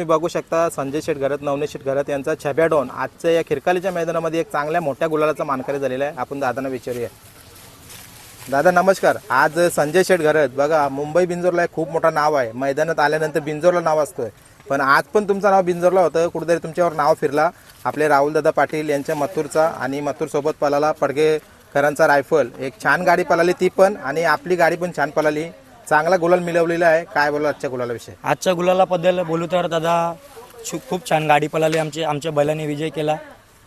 तुम्ही बघू शकता संजय शेठ घरत नवनीत शेठ घरत यांचा छब्याडॉन आजच्या या खिरकालीच्या मैदानामध्ये एक चांगल्या मोठ्या गुलालाचा मानकरी झालेला आहे. आपण दादांना विचारूया. दादा नमस्कार. आज संजय शेठ घरत बघा मुंबई बिंजोरला एक खूप मोठा नाव आहे. मैदानात आल्यानंतर बिंजोरला नाव असतोय. पण आज पण तुमचं नाव बिंजोरला होतं. कुठेतरी तुमच्यावर नाव फिरला. आपले राहुलदादा पाटील यांच्या मथुरचा आणि मथुरसोबत पळाला पडगेकरांचा रायफल. एक छान गाडी पळाली ती पण आणि आपली गाडी पण छान पळाली चांगला गुलाल मिळवलेला आहे. काय बोला आजच्या गुलालाविषयी आजच्या गुलालाबद्दल बोलू तर दादा खूप छान गाडी पळाली आमची आमच्या बैलाने विजय केला.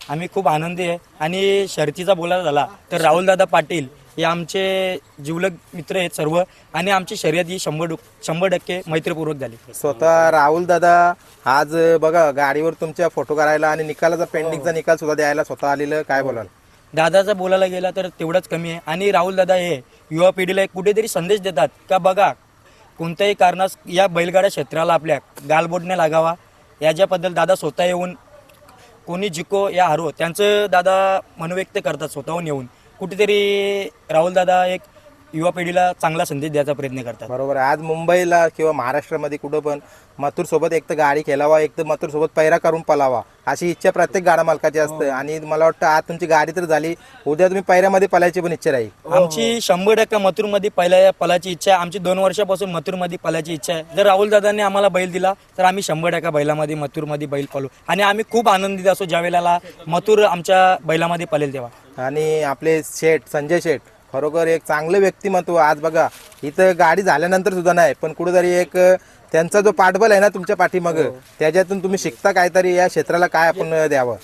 आम्ही खूप आनंदी आहे. आणि शर्तीचा बोलायला झाला तर राहुलदादा पाटील हे आमचे जिवलग मित्र आहेत सर्व. आणि आमची शर्यत ही शंभर डु- शंभर टक्के मैत्रीपूर्वक झाली. स्वतः राहुल दादा आज बघा गाडीवर तुमच्या फोटो करायला आणि निकालाचा पेंडिंगचा निकाल सुद्धा द्यायला स्वतः आलेलं. काय बोलाल? दादाचा बोलायला गेला तर तेवढंच कमी आहे. आणि राहुल दादा हे युवा पिढीला एक कुठेतरी संदेश देतात का बघा कोणत्याही कारणास या बैलगाड्या क्षेत्राला आपल्या गालबोटने लागावा. याच्याबद्दल दादा स्वतः येऊन कोणी जिको या हारो त्यांचं दादा मनोव्यक्त करतात स्वतःहून येऊन. कुठेतरी राहुल दादा एक युवा पिढीला चांगला संदेश द्यायचा प्रयत्न करतात. बरोबर आहे. आज मुंबईला किंवा महाराष्ट्रामध्ये कुठं पण मथुर सोबत एक तर गाडी खेळावा एक तर मथुर सोबत पैरा करून पलावा अशी इच्छा प्रत्येक गाडा मालकाची असते. आणि मला वाटतं आज तुमची गाडी तर झाली. उद्या तुम्ही पैऱ्यामध्ये पलायची पण इच्छा राहील. आमची शंभर टक्के मथुरमध्ये पहिल्या पलाची इच्छा आहे. आमची दोन वर्षापासून मथुरमध्ये पलाची इच्छा आहे. जर राहुल दादांनी आम्हाला बैल दिला तर आम्ही शंभर टक्का बैलामध्ये मथुरमध्ये बैल पळू. आणि आम्ही खूप आनंदित असो ज्या वेळेला मथुर आमच्या बैलामध्ये पळेल तेव्हा. आणि आपले शेठ संजय शेठ खरोखर एक चांगलं व्यक्तिमत्व. आज बघा इथं गाडी झाल्यानंतर सुद्धा नाही पण कुठेतरी एक त्यांचा जो पाठबल आहे ना तुमच्या पाठीमाग त्याच्यातून तुम्ही शिकता काहीतरी या क्षेत्राला काय आपण द्यावं?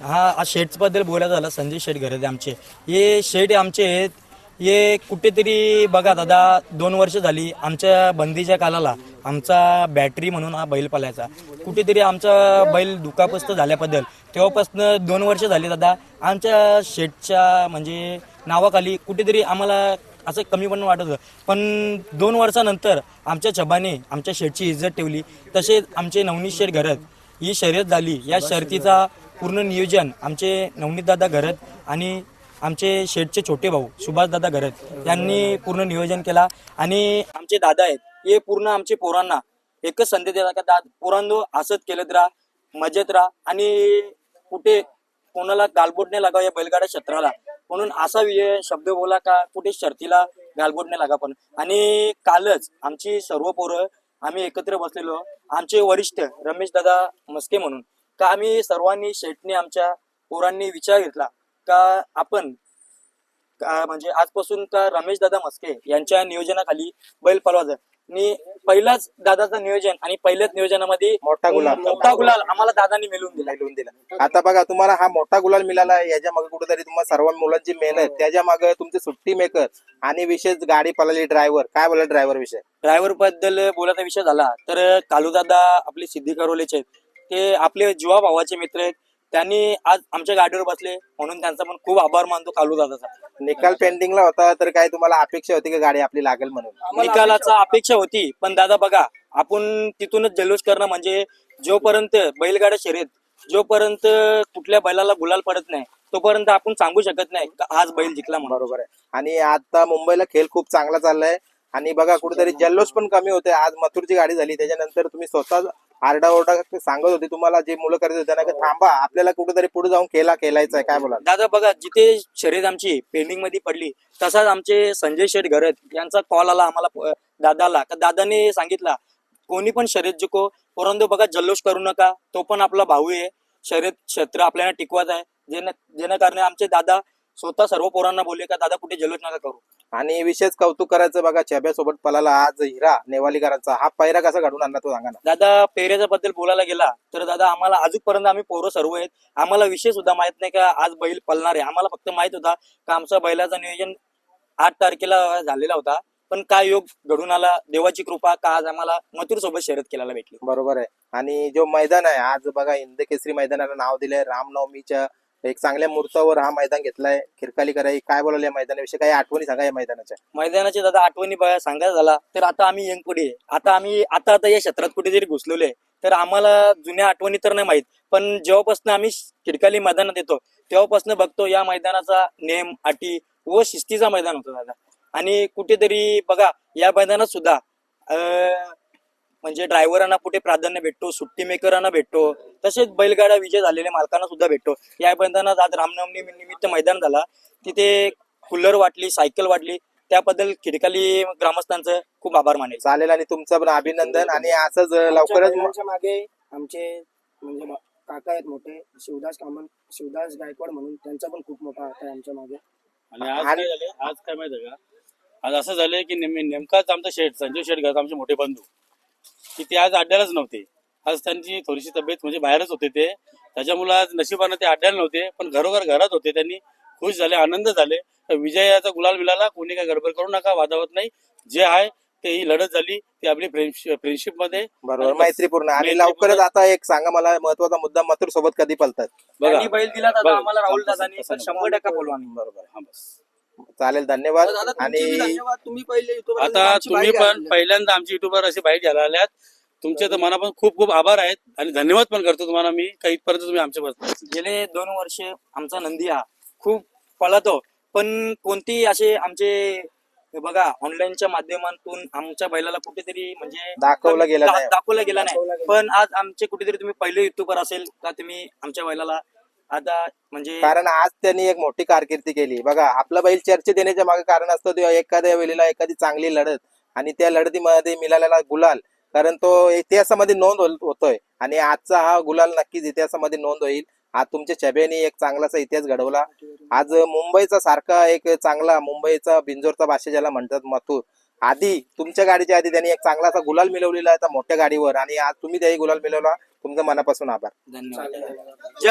हा आज शेट्सबद्दल बोलायचं झालं संजय शेठ घरदे आमचे. हे शेठ आमचे आहेत. हे कुठेतरी बघा दादा दोन वर्ष झाली आमच्या बंदीच्या कालाला आमचा बॅटरी म्हणून हा बैल पलायचा कुठेतरी आमचा बैल दुखापस्त झाल्याबद्दल तेव्हापासून दोन वर्ष झाली दादा आमच्या शेठच्या म्हणजे नावाखाली कुठेतरी आम्हाला असं कमी पण वाटत होतं. पण दोन वर्षानंतर आमच्या छबाने आमच्या शेठची इज्जत ठेवली. तसेच आमचे नवनीत शेठ घरत ही शर्यत झाली. या शर्यतीचा पूर्ण नियोजन आमचे नवनीतदादा घरत आणि आमचे शेठचे छोटे भाऊ सुभाषदादा घरत यांनी पूर्ण नियोजन केला. आणि आमचे दादा आहेत हे पूर्ण आमचे पोरांना एकच संधी देतात का? दाद पोरांनो हसत केलत राहा मजेत राहा आणि कुठे कोणाला गालबोट नाही लागावं या बैलगाड्या क्षेत्राला. म्हणून असा विजय शब्द बोला का कुठे शर्तीला गालबोटने लागा पण. आणि कालच आमची सर्व पोरं आम्ही एकत्र बसलेलो. आमचे वरिष्ठ रमेश दादा मस्के म्हणून. का आम्ही सर्वांनी शेटने आमच्या पोरांनी विचार घेतला. का आपण म्हणजे आजपासून का रमेश दादा मस्के यांच्या नियोजनाखाली बैल पलवायचं आणि पहिलाच दादाचं नियोजन आणि पहिल्याच नियोजनामध्ये मोठा गुलाल. मोठा गुलाल आम्हाला दादानी मिळवून दिला. लिहून दिला. आता बघा तुम्हाला हा मोठा गुलाल मिळाला याच्या मागे कुठेतरी तुम्हाला सर्व मुलांची मेहनत. त्याच्यामागे तुमचे सुट्टी मेकर आणि विशेष गाडी पळाली ड्रायव्हर काय बोला ड्रायव्हर विषय? ड्रायव्हरबद्दल बोलायचा विषय झाला तर कालू दादा आपले सिद्धी करोलेचे ते आपले जुवा भावाचे मित्र आहेत. त्यांनी आज आमच्या गाडीवर बसले म्हणून त्यांचा पण खूप आभार मानतो कालू दादाचा. निकाल पेंडिंगला होता तर काय तुम्हाला अपेक्षा होती की गाडी आपली लागेल म्हणून? निकालाचा अपेक्षा होती पण दादा बघा आपण तिथूनच जल्लोष करणं म्हणजे जोपर्यंत बैलगाडा शर्यत जोपर्यंत कुठल्या बैलाला गुलाल पडत नाही तोपर्यंत आपण सांगू शकत नाही का आज बैल जिंकला म्हणून. बरोबर आहे. आणि आता मुंबईला खेळ खूप चांगला चाललाय. आणि बघा कुठेतरी जल्लोष पण कमी होते आज मथुरची गाडी झाली त्याच्यानंतर तुम्ही स्वतः आरडाओरडा सांगत होते तुम्हाला जे मुलं करत होते ना थांबा आपल्याला कुठेतरी पुढे जाऊन केला केलायचा आहे काय बोला दादा बघा जिथे शर्यत आमची पेंडिंगमध्ये पडली तसाच आमचे संजय शेठ घरत यांचा कॉल आला आम्हाला दादाला. का दादाने सांगितला कोणी पण शर्यत जिको परंतु बघा जल्लोष करू नका तो पण आपला भाऊ आहे. शर्यत क्षेत्र आपल्याला टिकवत आहे. जेणे जेणे कारणे आमचे दादा स्वतः सर्व पोरांना बोलले का दादा कुठे जल्लोष नका करू. आणि विशेष कौतुक करायचं बघा छब्यासोबत पलाला आज हिरा नेवालीकरांचा. हा पैरा कसा घडून आणला तो सांगा ना. दादा पेऱ्याच्या बद्दल बोलायला गेला तर दादा आम्हाला अजूनपर्यंत आम्ही पोरं सर्व आहेत. आम्हाला विषय सुद्धा माहीत नाही का आज बैल पळणार आहे. आम्हाला फक्त माहीत होता का आमचा बैलाचं नियोजन आठ तारखेला झालेला होता. पण काय योग घडून आला? देवाची कृपा का आज आम्हाला मथुर सोबत शर्यत केल्याला भेटली? बरोबर आहे. आणि जो मैदान आहे आज बघा हिंद केसरी मैदानाला नाव दिलंय. रामनवमीच्या एक चांगल्या मुहूर्तावर हा मैदान घेतलाय. खिरकाली कराई काय बोलायला या मैदानाविषयी? काही आठवणी सांगा या मैदानाच्या. मैदानाची दादा आठवणी बघा सांगायला झाला. तर आता आम्ही यंग पुढे आता आम्ही आता आता या क्षेत्रात कुठेतरी घुसलेलो आहे. तर आम्हाला जुन्या आठवणी तर नाही माहीत पण जेव्हापासून आम्ही खिडकाली मैदानात येतो तेव्हापासून बघतो या मैदानाचा नेम अटी व शिस्तीचा मैदान होतो दादा. आणि कुठेतरी बघा या मैदानात सुद्धा म्हणजे ड्रायव्हरांना कुठे प्राधान्य भेटतो सुट्टी मेकरांना भेटतो तसेच बैलगाडा विजय झालेल्या मालकांना सुद्धा भेटतो. या मैदानात आज रामनवमी निमित्त मैदान झाला. तिथे कूलर वाटली सायकल वाटली. त्याबद्दल खिडकाली ग्रामस्थांचं खूप आभार मानेल. चालेल आणि तुमचं पण अभिनंदन आणि असंच लवकरच मागे आमचे म्हणजे काका आहेत मोठे शिवदास कामन शिवदास गायकवाड म्हणून त्यांचा पण खूप मोठा हात आहे आमच्या मागे. आणि आज काय झालं? आज काय माहिती का? आज असं झालंय की नेम- नेमकाच आमचा शेठ संजय शेठ घरात आमचे मोठे बंधू. की ते आज अड्ड्यालाच नव्हते. आज त्यांची थोडीशी तब्येत म्हणजे बाहेरच होते ते. त्याच्यामुळे आज नशिबानं ते अड्ड्याला नव्हते पण घरोघर घरात होते त्यांनी. खुश झाले आनंद झाले. तर विजयाचा गुलाल मिळाला कोणी काय गडबड करू नका वादावत नाही. जे आहे ते ही लढत झाली ती आपली फ्रेंडशिप फ्रेंडशिपमध्ये. बरोबर. मैत्रीपूर्ण. आणि. लवकरच आता एक सांगा मला महत्त्वाचा मुद्दा मथुर सोबत कधी पलतात? बैल दिला दादा. आम्हाला राहुल दादानी तर शंभर टक्का बोलू आम्ही बरोबर. हा बस. चालेल धन्यवाद. आणि तुम्ही पहिले आता तुम्ही पण पहिल्यांदा आमची युट्यूबर अशी बाईट घ्यायला आल्यात तुमचे तर मनापासून खूप खूप आभार आहेत. आणि धन्यवाद पण करतो तुम्हाला मी. काही इथपर्यंत तुम्ही आमच्या गेले दोन वर्ष आमचा नंदी हा खूप पळतो. पण कोणती असे आमचे बघा ऑनलाईनच्या माध्यमातून आमच्या बैलाला कुठेतरी म्हणजे दाखवलं गेलं. दाखवलं गेलं नाही. पण आज आमचे कुठेतरी तुम्ही पहिले युट्यूबर असेल का तुम्ही आमच्या बैलाला आता म्हणजे कारण आज त्यांनी एक मोठी कारकिर्दी केली. बघा आपला बैल चर्चेत येण्याच्या मागे कारण असतं ते एखाद्या वेळेला एखादी चांगली लढत आणि त्या लढतीमध्ये मिळालेला गुलाल. कारण तो इतिहासामध्ये नोंद होतोय. आणि आजचा हा गुलाल नक्कीच इतिहासामध्ये नोंद होईल. आज तुमच्या छब्याने एक चांगलासा इतिहास घडवला. आज मुंबईचा सारखा एक चांगला मुंबईचा बिंजोरचा भाषा ज्याला म्हणतात मथुर. आधी तुमच्या गाडीच्या आधी त्यांनी एक चांगलासा गुलाल मिळवलेला आहे मोठ्या गाडीवर. आणि आज तुम्ही त्याही गुलाल मिळवला. तुमचं मनापासून आभार. धन्यवाद.